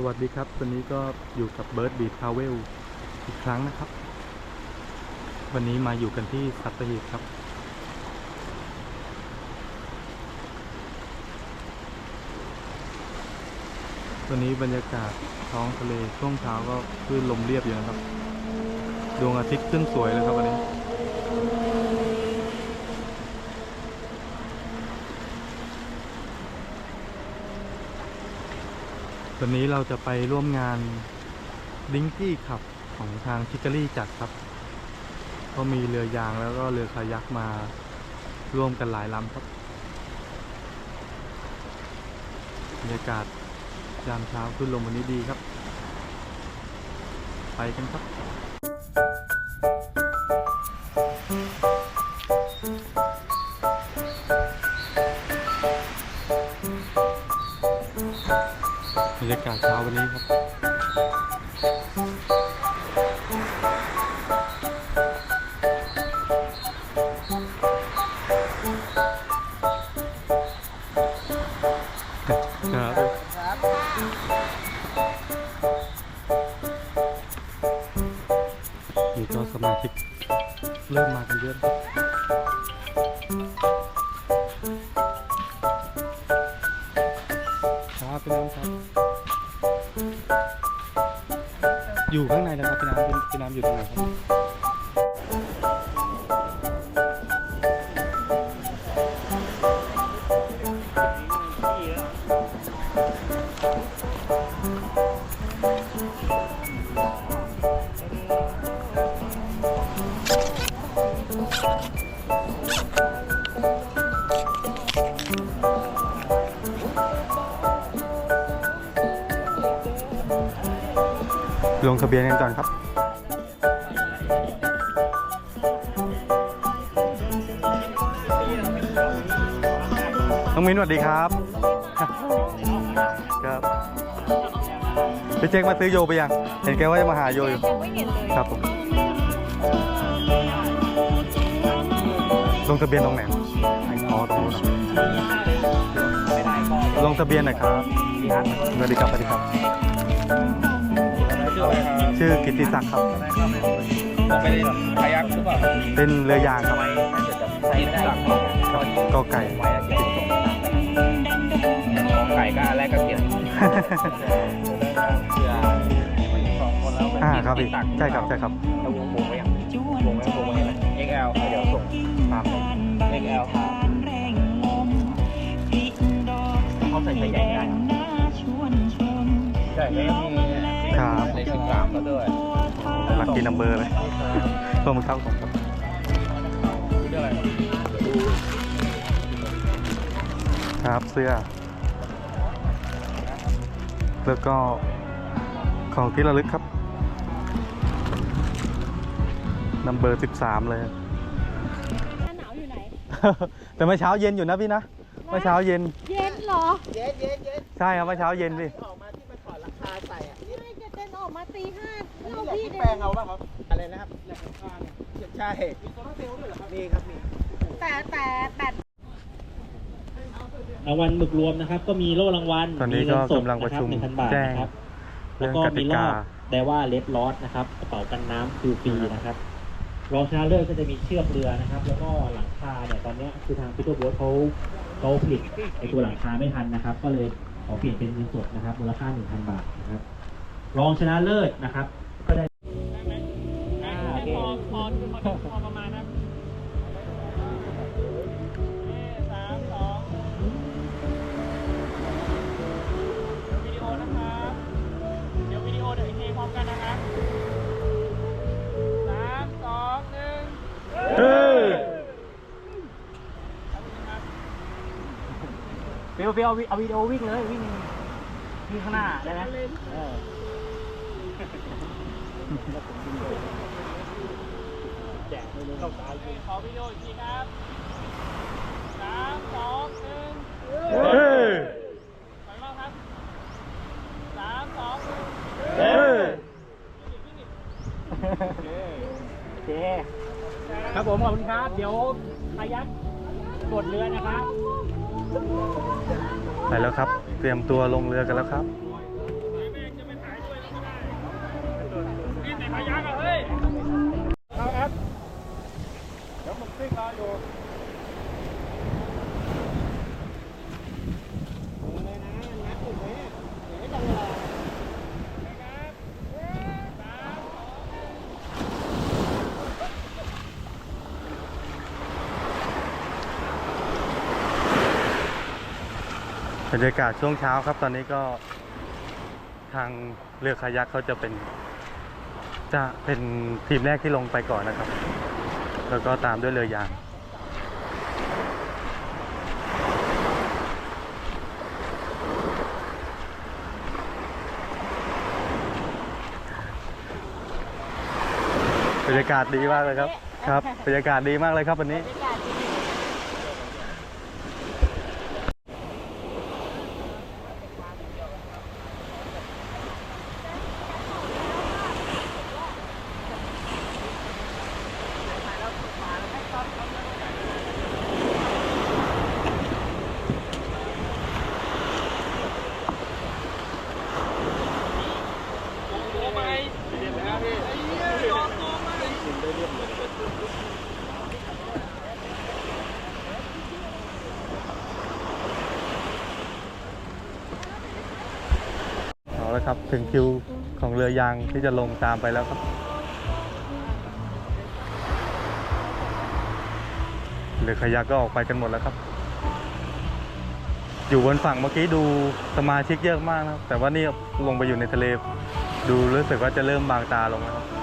สวัสดีครับวันนี้ก็อยู่กับเบิร์ดบีทาวเวลอีกครั้งนะครับ วันนี้มาอยู่กันที่สัตหีบครับ วันนี้บรรยากาศท้องทะเลช่วงเช้าก็คลื่นลมเรียบอยู่นะครับ ดวงอาทิตย์ขึ้นสวยเลยครับวันนี้ วันนี้เราจะไปร่วมงานดิงกี้ขับของทางชิคารี่จัดครับ ก็มีเรือยางแล้วก็เรือคายักมาร่วมกันหลายลำครับบรรยากาศยามเช้าขึ้นลมวันนี้ดีครับ ไปกันครับ รรยากาศเช้าวันนี้ครับครับ อยู่ตรงไหนครับลงทะเบียนกันก่อนครับ มิ้นสวัสดีครับ ครับพี่เจ๊กมาซื้อโยไปยัง เห็นแกว่าจะมาหาโยอยู่ยังไม่เห็นเลยครับผม ลงทะเบียนตรงไหนอ๋อตรงนู้นเหรอลงทะเบียนหน่อยครับสวัสดีครับสวัสดีครับ ชื่ออะไรครับชื่อกิตติศักดิ์ครับผมไปพายักหรือเปล่า เป็นเรือยางครับทำไมถ้าเกิดจะใช้ไม่ได้หลัก ก็ก็ไก่ไว้แล้วเก็บส่งของไก่ก็อันแรกก็เขียนเพื่อมันสองคนแล้วมันอ่าครับติพี่ดตักใช่ครับใช่ครับเราวงวงไว้ยังวงไว้วงไว้ยัง XL เดี๋ยวส่งตาม XL ครับเขาใส่ไข่ใหญ่ได้ใช่แล้วมีครับในสิบสามก็ด้วยลักกี้นัมเบอร์เลยเพิ่มเข้าของครับชื่ออะไรครับครับเสื้อ แล้วก็ของที่ระลึกครับนัมเบอร์13 เลย หน้าหนาวอยู่ไหน แต่เมื่อเช้าเย็นอยู่นะพี่นะเมื่อเช้าเย็น เย็นเหรอใช่ครับเมื่อเช้าเย็นพี่ ออกมาที่มันถอดราคาใส่อะนี่ไม่จะเต้นออกมาตีห้านี่เราแหละพี่ที่เดิแปลงนเอาป่ะครับ อะไรนะครับแหลกราคาเนี่ยใช่มีโซลาร์เซลล์ด้วยเหรอครับมีครับมี แต่แต่แบต รางวัลหมึกรวมนะครับ ก็มีโล่รางวัลตอนนี้มีเงิก็สดกำลังประชุมหนึ่งพันบาทแจ้งนะครับเรื่แล้อวงก็กติมีรกาอบไดว่าเลดลอสนะครับกระเป๋ากันน้ำคือฟรีนะครับรองชนะเลิศก็จะมีเชือกเรือนะครับ แล้วก็หลังคาเนี่ยตอนเนี้ยคือทางพิทเตอร์โบ๊ทเขาเขาผลิตไอตัวหลังคาไม่ทันนะครับ ก็เลยขอเปลี่ยนเป็นเงินสดนะครับ มูลค่า1,000 บาทนะครับ รองชนะเลิศนะครับ ก็ได้อ่าโอเคพอพอประมาณ ฟิลฟิลเอาวิเอาวิดีโอวิ่งเลยวิ่งวิ่งข้างหน้าได้ไหมเออขอวิดีโออีกทีครับสามสองหนึ่งเฮ้ยถอยมาครับสามสองหนึ่งเฮ้ยโอเคครับผมขอบคุณครับ เดี๋ยวพายักกดเรือนะครับ ไปแล้วครับ เตรียมตัวลงเรือกันแล้วครับ บรรยากาศช่วงเช้าครับตอนนี้ก็ทางเรือคายักเขาจะเป็น จะเป็นทีมแรกที่ลงไปก่อนนะครับ แล้วก็ตามด้วยเรือยางบรรยากาศดีมากเลยครับ ครับบรรยากาศดีมากเลยครับวันนี้ ครับ ถึงคิวของเรือยางที่จะลงตามไปแล้วครับ เรือขยักก็ออกไปกันหมดแล้วครับ อยู่บนฝั่งเมื่อกี้ดูสมาชิกเยอะมากนะครับ แต่ว่านี่ลงไปอยู่ในทะเล ดูรู้สึกว่าจะเริ่มบางตาลงแล้วครับ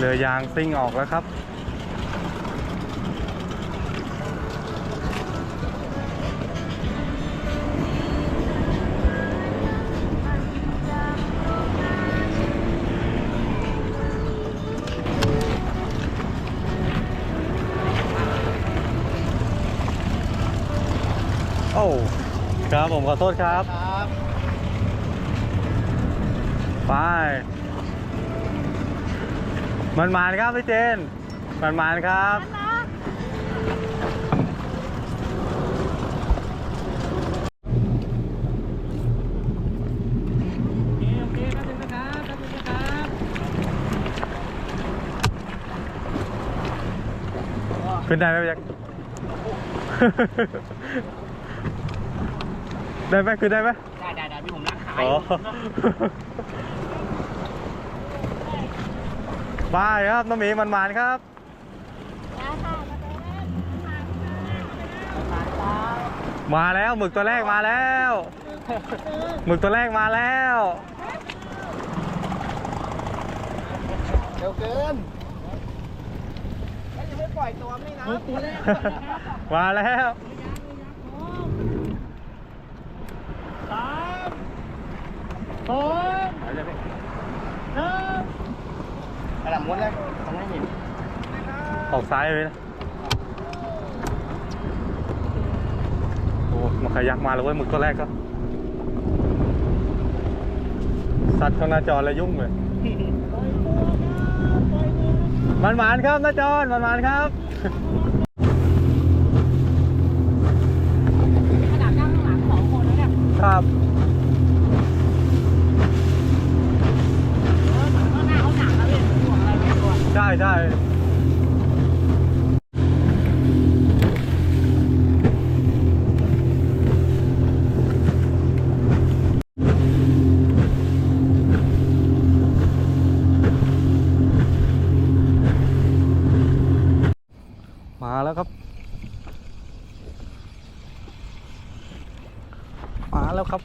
เรือยางซิ่งออกแล้วครับ โอ้ครับผมขอโทษครับ ครับ ไป มันมานครับพี่เจน มันมานครับ ขึ้นได้ไหมพี่ยักษ์ได้ไหมขึ้นได้ไหมได้ได้ได้พี่ผมรักขาอ๋อบายครับน้องหมีมันมานๆครับมาแล้วหมึกตัวแรกมาแล้วหมึกตัวแรกมาแล้วเร็วเกินยังไม่ปล่อยตัวไม่นะตัวแรกมาแล้วสามสองหนึ่ง กระดับมุดเลยทำให้เห็นออกซ้ายไปนะโอ้มาขยักมาแล้วเว้ยหมึกตัวแรกก็สัตว์ข้างหน้าจอเลยยุ่งเลยมันหมานครับน้าจอนมันหมานครับขนาดนั่งข้างหลังสองคนแล้วเนี่ยครับ ได้ว ใช่ใช่มาแล้วครับ มาแล้วครับ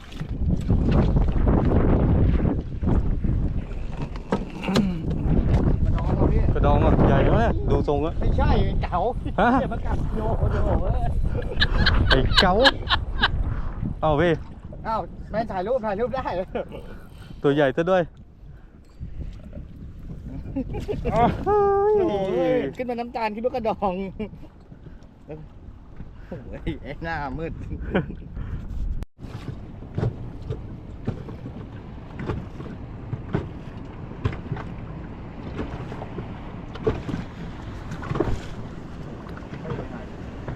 มันน้องเราพี่ กระดองอะใหญ่แล้วเนี่ยดูทร งอะไม่ใช่เก๋าฮะเดี๋ยวมันกัดโยโอ้โหไอ้เก๋าเอาพี่อ้าวแม่ถ่ายรูปถ่ายรูปได้ ตัวใหญ่ซะด้วยโอ้ยขึ้นมาน้ำตาลคิดว่ากระดองโอ้ยไอ้หน้ามืด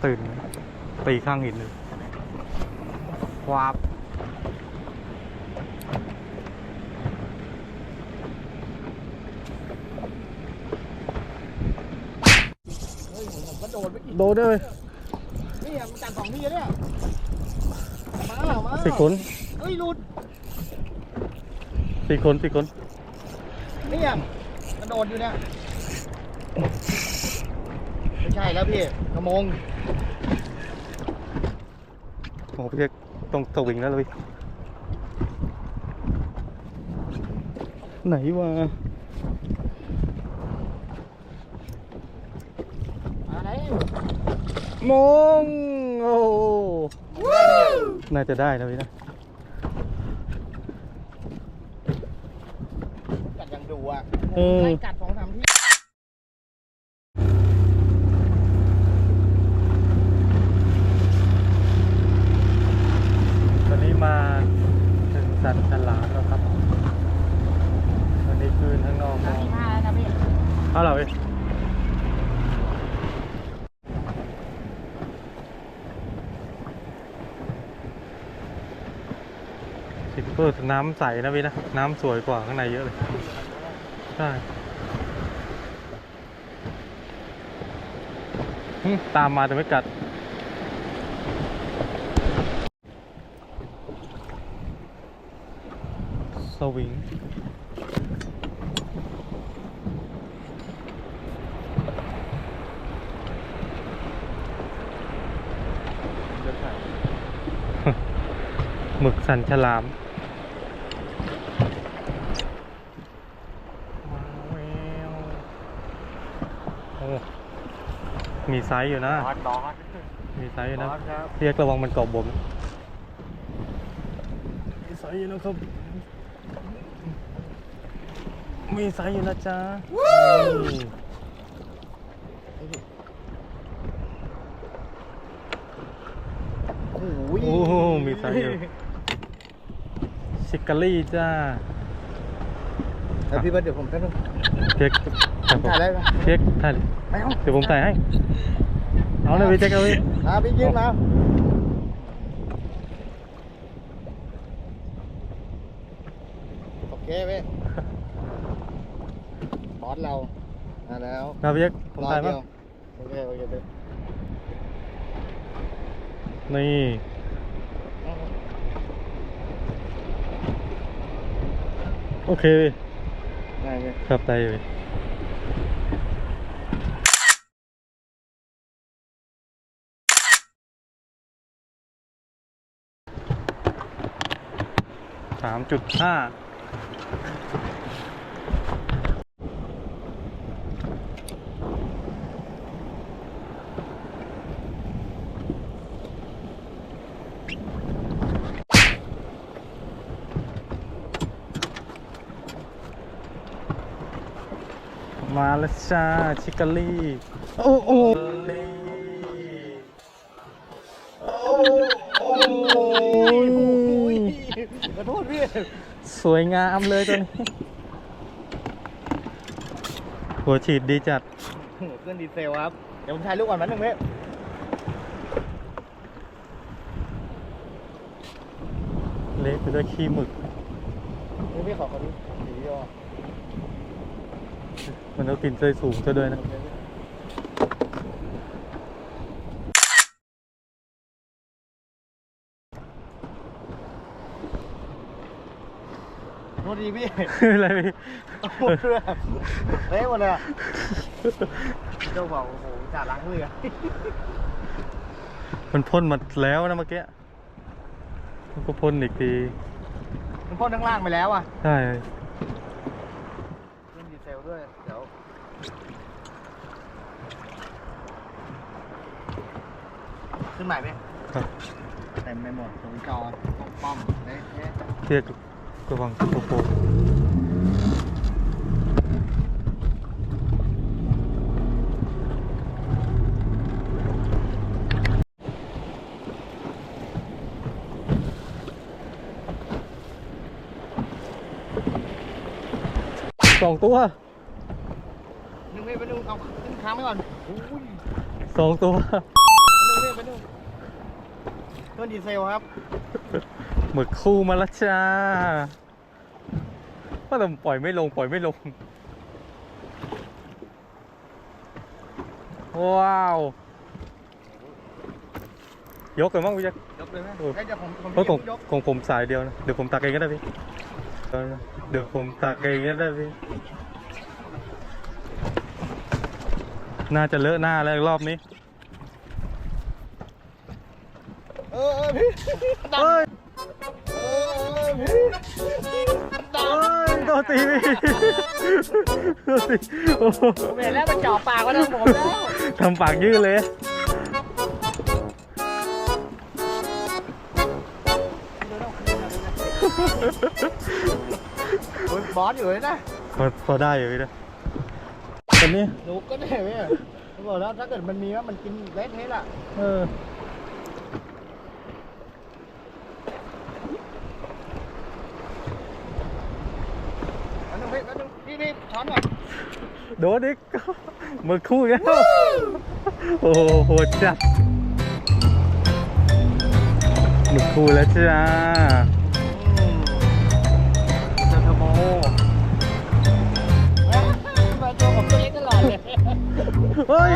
ตื่น ตีข้างหินเลยควาบเฮ้ยผมก็โดนไปอีกโดนด้วยนี่มันจัดสองทีเนี่ยมามาสี่คนเฮ้ยหลุดสี่คนสี่คนเนี่ยกระโดดอยู่เนี่ยไม่ใช่แล้วพี่กระมง โอ้พี่เอกต้องสวิงแล้วเลยไหนวะมาแล้วมงโอ้น่าจะได้นะพี่นะกัดยังดูอะเออไล่กัดสองสามที่ วันนี้มาถึงสันฉลามแล้วครับ วันนี้คืนข้างนอกม นา อง ทีห้าแล้วนะพี่ เอาเหรอพี่ สิบเปอร์น้ำใสนะพี่นะ น้ำสวยกว่าข้างในเยอะเลย ใช่ตามมาแต่ไม่กัด สวิง หมึก สันฉลามโอ้มีไซส์อยู่นะร้อนร้อนมีไซส์อยู่นะร้อนครับเรียกระวังมันเกาะบมมีไซส์อยู่นะครับ มีไซส์อยู่นะจ๊ะนี่โอ้โหโอ้โหมีไซส์อยู่ ชิคการี่จ้าแล้วพี่เบิร์ดเดี๋ยวผมแป๊บนึงเพียกถ่ายได้ไหมเพียกถ่ายดิไม่เอาเดี๋ยวผมถ่ายให้ เอาเลยพี่แจ็คเอาพี่มาพี่ยืนมาโอเคเว้ยบอสเรามาแล้วมาพี่แจ็คผมรอถ่ายเดีมั้ยวโอเคโอเคเดี๋ยวนี่ โอเคพี่ได้ไหมครับได้เลยสามจุดห้า มาแล้วจ้าชิคกาลี่โอ้โหนี่โอ้โหขอโทษพี่ สวยงามเลยตัวนี้หัวฉีดดีจัดโอ้โหเครื่องดีเซลครับ เดี๋ยวผมถ่ายรูปก่อนแป๊บนึงเว้ยเละไปด้วยขี้หมึกนี่พี่ขอขอดูสีวิดีโอ มันเอากลิ่นใจสูงซะด้วยนะโอเคพี่โทษดีพี่อะไรพี่หมดเรือเละหมดเลยอะเจ้าบอกโอ้โหจ่าล้างเรือมันพ่นมาแล้วนะเมื่อกี้มันก็พ่นอีกทีมันพ่นข้างล่างไปแล้วอะใช่ เครื่องดีเซลด้วย เดี๋ยว ขึ้นใหม่ไหมครับเต็มไปหมดตรงจอตรงป้อมเละเทะเทียกระวังโปโปสองตัวนึงไม่ไปนึงเอาขึ้นค้างไว้ก่อนอุ้ย สองตัวนึง รื่องดีเซลครับหมึกคู่มาและจ้าว่าแต่ปล่อยไม่ลงปล่อยไม่ลง ว้าว ยกกันบ้างพี่แจ๊ค ยกเลยไหมเออเดี๋ยวผมผมเพราะของยกของผมสายเดียวนะ เดี๋ยวผมตักเองก็ได้พี่เออเดี๋ยวผมตักเองก็ได้พี่ น่าจะเลอะหน้าแล้วรอบนี้ เฮ้ยเฮ้ยโดนตีพี่โดนตีโอ้โหผมเห็นแล้วมันจ่อปากก็ต้องผมแล้วทำปากยืดเลย โอ้ยบอสอยู่เลยนะพอพอได้อยู่พี่นะตอนนี้ลูกก็ได้ไหมอะผมบอกแล้วถ้าเกิดมันมีว่ามันกินเละเทะละ เออ อันนึงพี่อันนึงพี่พี่ช้อนหน่อย โดนอีกมือคู่อีกแล้วโอ้โหโหดจัดมือคู่แล้วจ้าจะทโมมาตัวผมตัวเล็กตลอดเลยเฮ้ย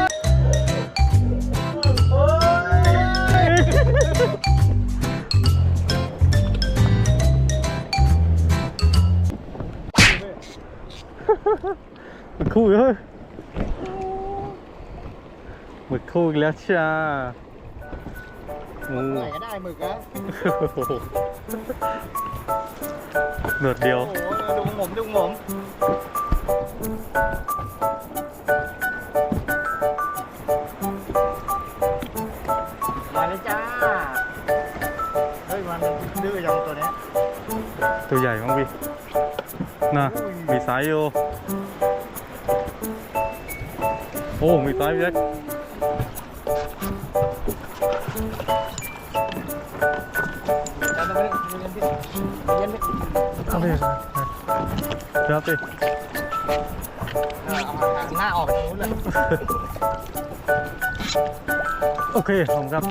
มือคู่เลยมือคู่อีกแล้วจ้าโอ้ไหนก็ได้หมึกนะโหหนวดเดียว โอ้โหดูผมดูผมมาเลยจ้า เฮ้ย มันดื้อยังตัวเนี้ยตัวใหญ่มั้งพี่น่ะมีสายอยู่โอ้มีสายพี่แจ็คแต่ต้องไม่ได้เย็นพี่เย็นพี่เอาไปครับพี่เอาทางหน้าออกทางนู้นเลยโอเคผมครับ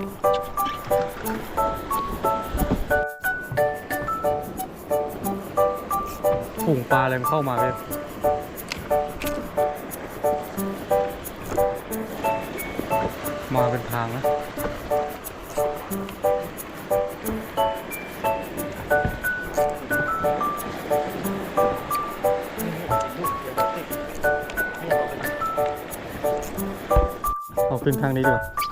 ฝูงปลาอะไรมันเข้ามาพี่ มาเป็นทางนะเอาขึ้นทางนี้ดีกว่า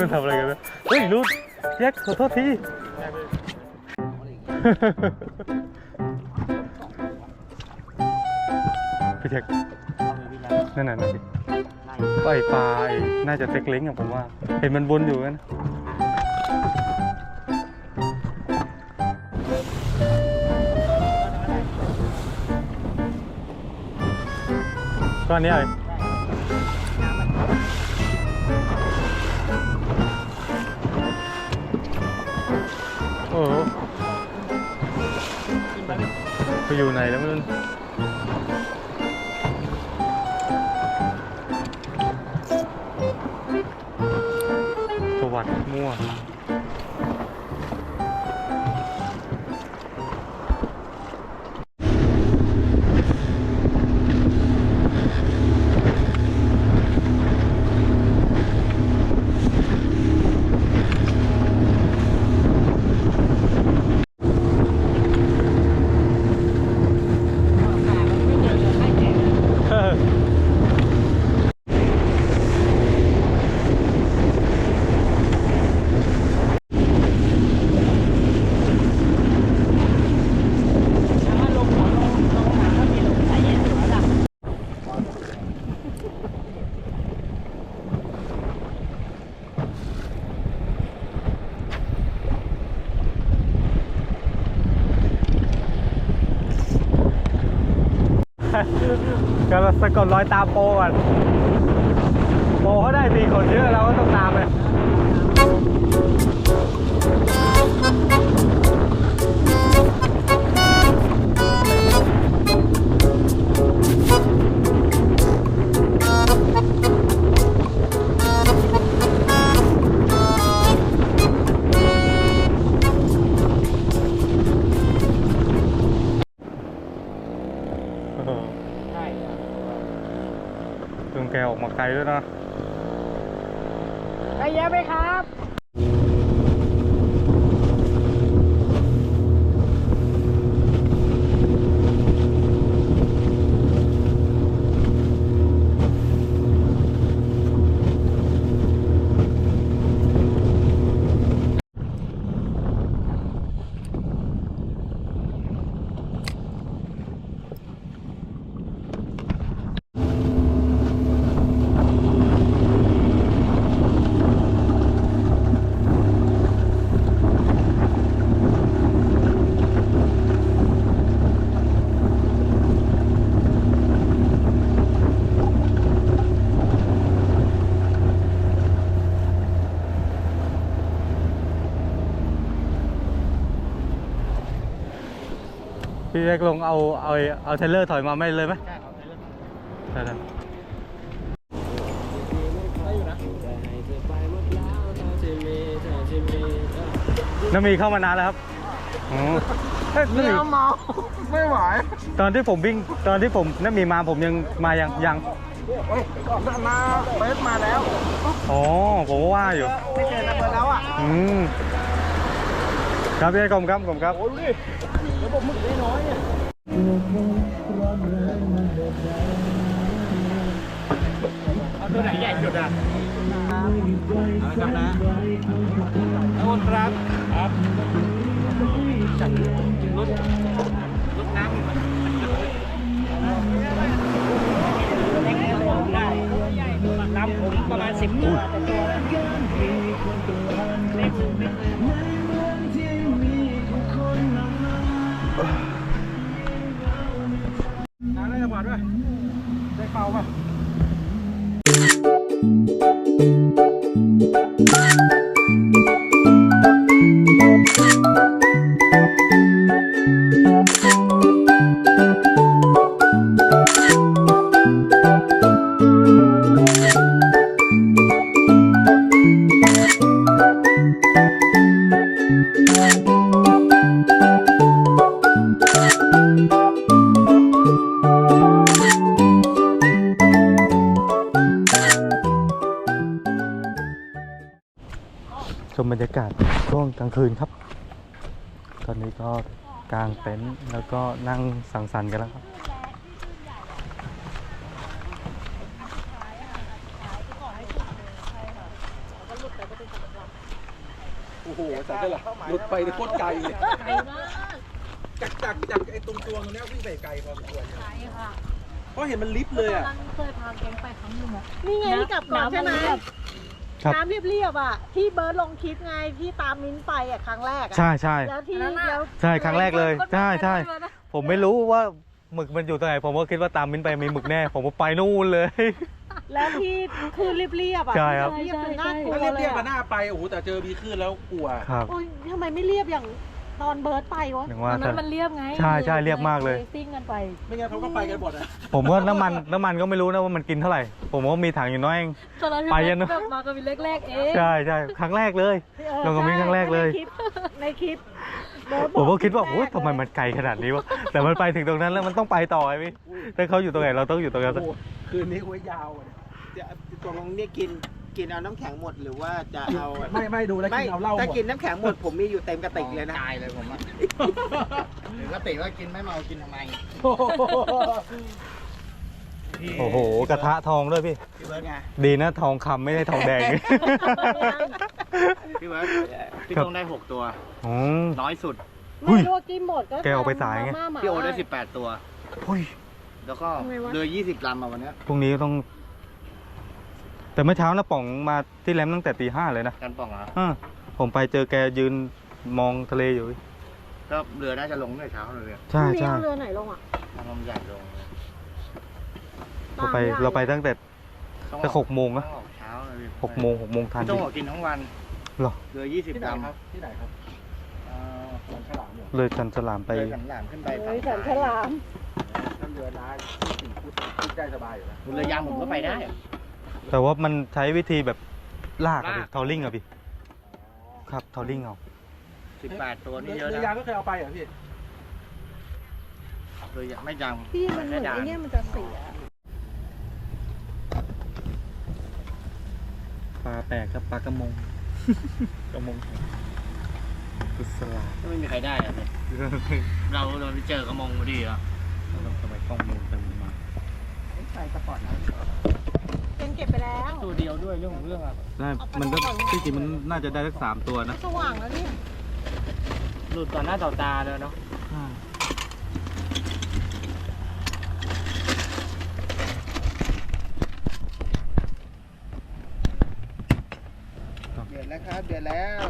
มันทำอะไรกันนะเฮ้ยรุดแยกขอโทษทีพี่แท็กนั่นน่ะนั่นดิก็ไอปลาไอ้น่าจะเต็กเล้งอะผมว่า เห็นมันวนอยู่กันก็อันเนี้ยเลย ไปอยู่ไหนแล้วมันสวัสดมั่ว กำลังสะก ดรอยตามโปก่อนโปเขาได้ตีคนเยอะเรา กออกมาไกลด้วยนะ ได้เยอะไหมครับ พี่ เล็กลงเอาเอาเอาเทรลเลอร์ถอยมาไม่เลยไหมได้ได้น้ำมีเข้ามานานแล้วครับอ๋อเฮ้ยน้ำมีเมาไม่ไหว ตอนที่ผมวิ่งตอนที่ผมน้ำมีมาผมยังมายังยังเฮ้ยมาเบสมาแล้ว อ๋อผมก็ว่าอยู่ ไม่เจอระเบิดแล้วอะ อืม ครับพี่เล็กกลมครับกลมครับโอ้ยแล้วผมมึกน้อยๆเนี่ยเอาตัวไหนใหญ่สุดอะครับนะโอนครับครับจัดรถรถน้ำได้น้ำผมประมาณสิบตัว ได้างคืนครับ ตอนนี้ก็กางเต็นท์แล้วก็นั่งสังสรรค์กันแล้วครับ โอ้โหสัตว์ได้หรอหลุดไปในโคตรไกลเลยจากจากจากไอ้ตรงตัวตรงเนี้ยวิ่งไปไกลพอสมควรใช่ค่ะเพราะเห็นมันลิฟต์เลยอะ ตอนนั้นเคยพาแก๊งไปครั้งหนึ่งอะนี่ไงที่กลับก่อนใช่ไหม ครับ น้ำเรียบๆอะที่เบิร์ดลงคลิปไงที่ตามมิ้นท์ไปอะครั้งแรกอะใช่ใช่แล้วที่แล้วใช่ครั้งแรกเลยใช่ใช่ผมไม่รู้ว่าหมึกมันอยู่ตรงไหน ผมก็คิดว่าตามมิ้นไปมีหมึกแน่ ผมก็ไปนู่นเลย แล้วที่คือเรียบๆอะใช่ครับ เรียบจนน่ากลัวถ้าเลเรียยบๆมาหอะน้าไปโอ้โหแต่เจอมีคลื่นแล้วกลัว ครับ โอ้ยทำไมไม่เรียบอย่าง ตอนเบิร์ดไปวะถึงตว่าอนนั้นมันเรียบไงใช่ใช่เรียบมากเลย ซิ่งกันไป ไม่งั้นเขาก็ไปกันหมดอะผมก็น้ำมันน้ำมันก็ไม่รู้นะว่ามันกินเท่าไหร่ ผมก็มีถังอยู่น้อยเอง ตอนนั้นไปยัน แบบมากับวินแรกๆเองใช่ใช่ครั้งแรกเลย เออลงกับมิ้นท์ครั้งแรกเลยในคลิปในคลิปเบิร์ดบผมอก็คิดว่าคลิโอ้ยปแรกทำไมมันไกลขนาดนี้วะแต่มันไปถึงตรงนั้นแล้วมันต้องไปต่อไอ้พี่ถ้าเขาอยู่ตรงไหนเราต้องอยู่ตรงนั้นโอ้โหคืนนี้ไว้ยาวอะจะตกลงเนี่ยกิน กินเอาน้ำแข็งหมดหรือว่าจะเอาไม่ไม่ดูแล้วไม่กินเอาเหล้าหมถ้าดกินน้ำแข็งหมดผมมีอยู่เต็มกระติกเลยนะ ตายเลยผมอะหรือกระติกว่ากินไม่เมากินทำไมโอ้โห กระทะทองด้วยพี่ พี่เบิร์ดไงดีนะทองคำไม่ได้ทองแดง พี่เบิร์ดพี่ครับ ต้องได้หกตัวอ๋อน้อยสุด อุ้ไม่ยรู้ว่ากินหมดก็แกเอาไปสายไงมม่หมาพี่โอได้สิบแปดตัว อุ้ยแล้วก็ทำไมวะ เรือยี่สิบลำมาวันเนี้ยพรุ่งนี้ต้อง แต่เมื่อเช้านะป๋องมาที่แรมตั้งแต่ตีห้าเลยนะกันป่องเหรออ่าผมไปเจอแกยืนมองทะเลอยู่ ก็เรือน่าจะลงตั้งแต่เช้าเลยเรือใช่พรุ่งนี้ใช่เอาเรือไหนลงอะถ้าลมใหญ่ลงเราไปเราไปตั้งแต่ต้องแต่ออหกโมงนะต้องออกเช้าหกโมงหกโมงทันต้อดิงหัวกินทั้งวันเหรอ เรือยี่สิบที่ไหนลำครับที่ไหนครับอ่าสวนฉลามเหรอเลยจันฉลามไป เรือสันหลามขึ้นไปเฮ้ยสันฉลามถ้าเรือร้ายสี่ฟุตฟุตได้สบายอยู่นะเรือยางผมก็ไปได้ แต่ว่ามันใช้วิธีแบบลากอะพี่ลาก ทอลลิ่งอะพี่ ครับทอลลิ่งเอา สิบแปดตัวนี่เยเรือะอยางนะก็เคยเอาไปเหรอพี่เรือยางไม่ยางพี่มันเหมือนไอ้เนี่ยมันจะเสีย ปลาแปลกครับปลากระมง กระมงกุศลาก็ไม่มีใครได้อะเนี่ยเราเราไปเจอกระมงพอดีอะทำไมกล้องมันเต็มมาใส่สปอร์ตนะ เก่งเก็บไปแล้วตัวเดียวด้วยเรื่องของเรื่องอะได้มันก็ที่จริงมันน่าจะได้สักสามตัวนะ สว่างแล้วนี่หลุดต่อหน้าต่อตาเลยเนาะเดือดแล้วครับเดือดแล้ว